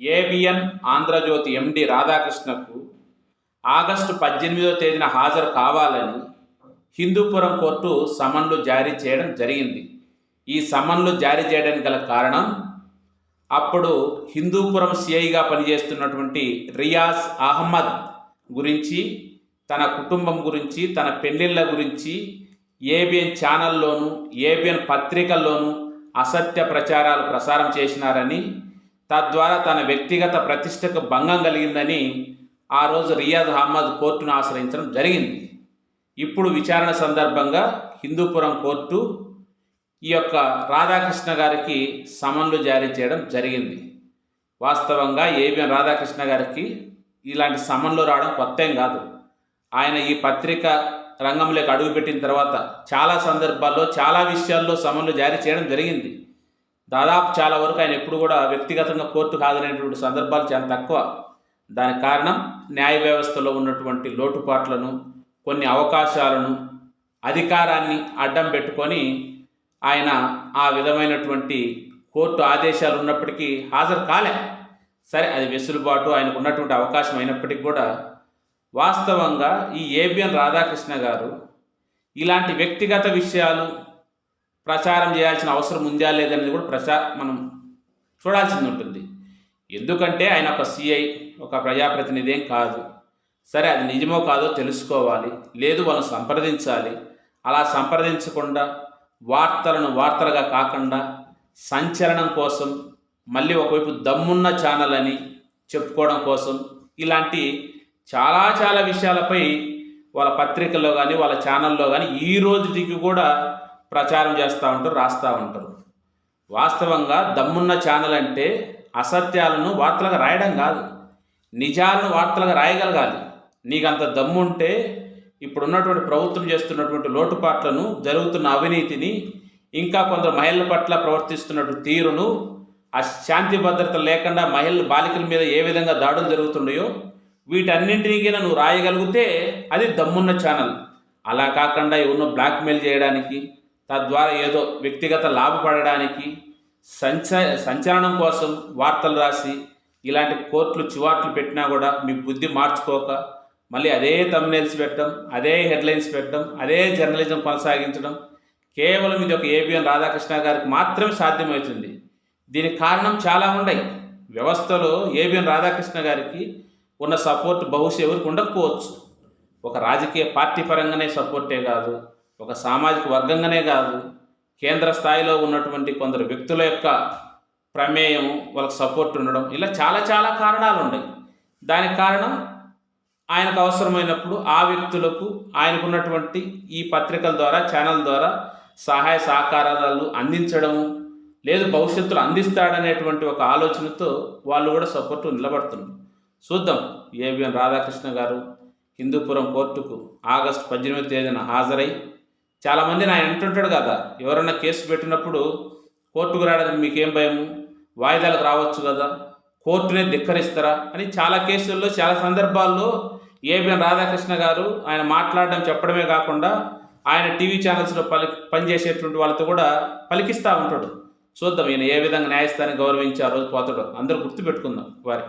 ABN Andhra Jyothi MD రాధాకృష్ణకు August పద్దెనిమిదో తేదీన హాజరు కావాలని హిందూపురం కోర్టు సమన్లు జారీ చేయడం జరిగింది. ఈ సమన్లు జారీ చేయడానికి గల కారణం అప్పుడు హిందూపురం సిఐగా పనిచేస్తున్నటువంటి రియాజ్ అహ్మద్ గురించి తన కుటుంబం గురించి తన పెళ్ళిళ్ళ గురించి ఏబిఎన్ ఛానల్లోనూ ఏబిఎన్ పత్రికల్లోనూ అసత్య ప్రచారాలు ప్రసారం చేసినారని తద్వారా తన వ్యక్తిగత ప్రతిష్టకు భంగం కలిగిందని ఆ రోజు రియాజ్ అహ్మద్ కోర్టును ఆశ్రయించడం జరిగింది. ఇప్పుడు విచారణ సందర్భంగా హిందూపురం కోర్టు ఈ యొక్క రాధాకృష్ణ గారికి సమన్లు జారీ చేయడం జరిగింది. వాస్తవంగా ఏబిఎన్ రాధాకృష్ణ గారికి ఇలాంటి సమన్లు రావడం కొత్త ఏం కాదు. ఆయన ఈ పత్రిక రంగంలోకి అడుగుపెట్టిన తర్వాత చాలా సందర్భాల్లో చాలా విషయాల్లో సమన్లు జారీ చేయడం జరిగింది. దాదాపు చాలా వరకు ఆయన ఎప్పుడు కూడా వ్యక్తిగతంగా కోర్టుకు హాజరైనటువంటి సందర్భాలు చాలా తక్కువ. దానికి కారణం న్యాయ వ్యవస్థలో ఉన్నటువంటి లోటుపాట్లను కొన్ని అవకాశాలను అధికారాన్ని అడ్డం పెట్టుకొని ఆయన ఆ విధమైనటువంటి కోర్టు ఆదేశాలు ఉన్నప్పటికీ హాజరు కాలే. సరే అది వెసులుబాటు ఆయనకు ఉన్నటువంటి అవకాశం అయినప్పటికీ కూడా వాస్తవంగా ఈ ఏబిఎన్ రాధాకృష్ణ గారు ఇలాంటి వ్యక్తిగత విషయాలు ప్రచారం చేయాల్సిన అవసరం ఉందా లేదనేది కూడా ప్రచా మనం చూడాల్సింది ఉంటుంది. ఎందుకంటే ఆయన ఒక సిఐ ఒక ప్రజాప్రతినిధి ఏం కాదు. సరే అది నిజమో కాదో తెలుసుకోవాలి. లేదు వాళ్ళని సంప్రదించాలి. అలా సంప్రదించకుండా వార్తలను వార్తలుగా కాకుండా సంచలనం కోసం మళ్ళీ ఒకవైపు దమ్మున్న ఛానల్ అని చెప్పుకోవడం కోసం ఇలాంటి చాలా చాలా విషయాలపై వాళ్ళ పత్రికల్లో కానీ వాళ్ళ ఛానల్లో కానీ ఈ రోజుకి కూడా ప్రచారం చేస్తూ ఉంటారు రాస్తూ ఉంటారు. వాస్తవంగా దమ్మున్న ఛానల్ అంటే అసత్యాలను వార్తలుగా రాయడం కాదు. నిజాలను వార్తలుగా రాయగలగాలి. నీకు అంత దమ్ముంటే ఇప్పుడున్నటువంటి ప్రభుత్వం చేస్తున్నటువంటి లోటుపాట్లను జరుగుతున్న అవినీతిని ఇంకా కొందరు మహిళల పట్ల ప్రవర్తిస్తున్నటువంటి తీరును ఆ శాంతి భద్రత లేకుండా మహిళలు బాలికల మీద ఏ విధంగా దాడులు జరుగుతున్నాయో వీటన్నింటినీ నువ్వు రాయగలిగితే అది దమ్మున్న ఛానల్ అలా కాకుండా ఎవరినో బ్లాక్మెయిల్ చేయడానికి తద్వారా ఏదో వ్యక్తిగత లాభపడడానికి సంచ సంచలనం కోసం వార్తలు రాసి ఇలాంటి కోర్టులు చివాట్లు పెట్టినా కూడా మీ బుద్ధి మార్చుకోక మళ్ళీ అదే తమ్నేల్స్ పెట్టడం అదే హెడ్లైన్స్ పెట్టడం అదే జర్నలిజం కొనసాగించడం కేవలం ఇది ఒక ఏబిఎన్ రాధాకృష్ణ గారికి మాత్రమే సాధ్యమవుతుంది. దీనికి కారణం చాలా ఉన్నాయి. వ్యవస్థలో ఏబిఎన్ రాధాకృష్ణ గారికి ఉన్న సపోర్ట్ బహుశా ఎవరికి ఉండకపోవచ్చు. ఒక రాజకీయ పార్టీ పరంగానే సపోర్టే కాదు. ఒక సామాజిక వర్గంగానే కాదు కేంద్ర స్థాయిలో ఉన్నటువంటి కొందరు వ్యక్తుల యొక్క ప్రమేయం వాళ్ళకి సపోర్ట్ ఉండడం ఇలా చాలా చాలా కారణాలు ఉన్నాయి. దానికి కారణం ఆయనకు అవసరమైనప్పుడు ఆ వ్యక్తులకు ఆయనకున్నటువంటి ఈ పత్రికల ద్వారా ఛానల్ ద్వారా సహాయ సహకారాలు అందించడము లేదు భవిష్యత్తులో అందిస్తాడనేటువంటి ఒక ఆలోచనతో వాళ్ళు కూడా సపోర్ట్ నిలబడుతున్నారు. చూద్దాం ఏబిఎన్ రాధాకృష్ణ గారు హిందూపురం కోర్టుకు ఆగస్టు పద్దెనిమిది తేదీన హాజరై చాలామంది ఆయన అంటుంటాడు కదా ఎవరైనా కేసు పెట్టినప్పుడు కోర్టుకు రావడానికి మీకేం భయము వాయిదాలకు రావచ్చు కదా కోర్టునే ధిక్కరిస్తారా? అని చాలా కేసుల్లో చాలా సందర్భాల్లో ఏబిఎన్ రాధాకృష్ణ గారు ఆయన మాట్లాడడం చెప్పడమే కాకుండా ఆయన టీవీ ఛానల్స్లో పలి పనిచేసేటువంటి వాళ్ళతో కూడా పలికిస్తూ ఉంటాడు. చూద్దాం ఈయన ఏ విధంగా న్యాయస్థాన్ని గౌరవించి ఆ రోజు పోతాడు అందరూ గుర్తుపెట్టుకుందాం వారి